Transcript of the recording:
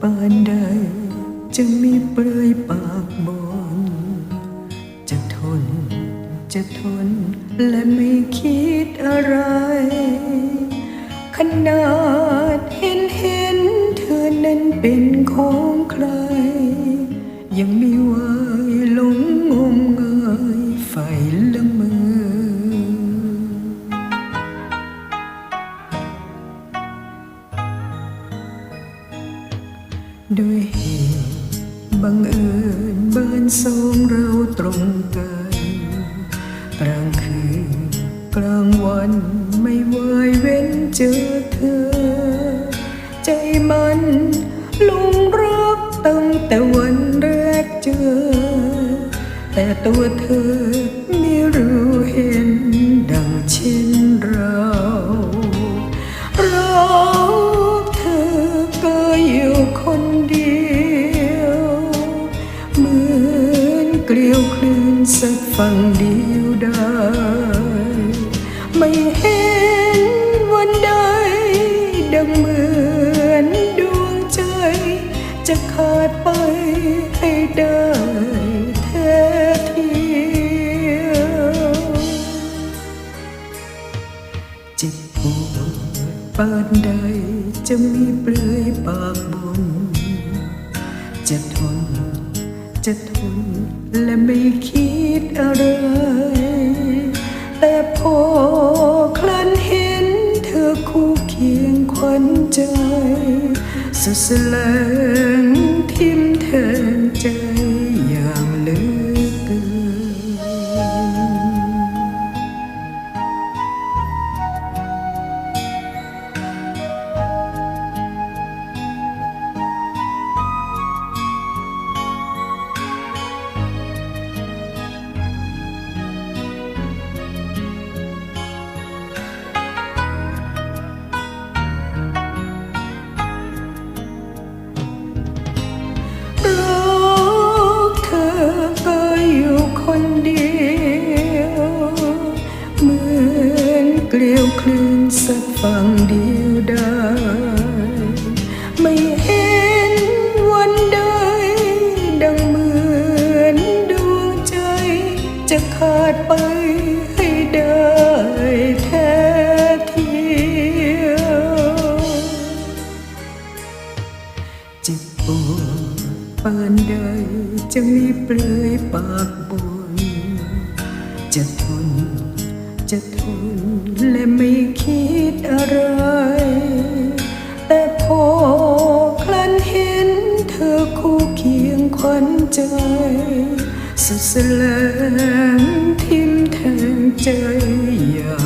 ปานใดจะมีเปลือยปากบนจะทนจะทนและไม่คิดอะไร ขนาดเห็นเห็นเธอนั้นเป็นของใคร ยังไม่ว ด้วยเหตุบังเอิญเบินสองเราตรงกันกลางคืนกลางวันไม่ไหวเว้นเจอเธอ ใจมันหลงรักตั้งแต่วันแรกเจอ แต่ตัวเธอ ฝั่งเดียวได้ ไม่เห็นวันใดดังเหมือนดวงใจ จะขาดไปให้ได้แท้เทียวเจ็บปวดปานใดจะมีเปลือยปากบน จะทน จะทน ไม่คิดอะไร แต่พอคลันเห็นเธอคู่เคียงขวัญใจสุดแสลงทิมแทนใจอ จะขาดไปให้ได้แท้เทียวเจ็บปวดปานใดจะมีเปลือยปากบนจะทนจะทน แสลงทิมแทงใจอยาก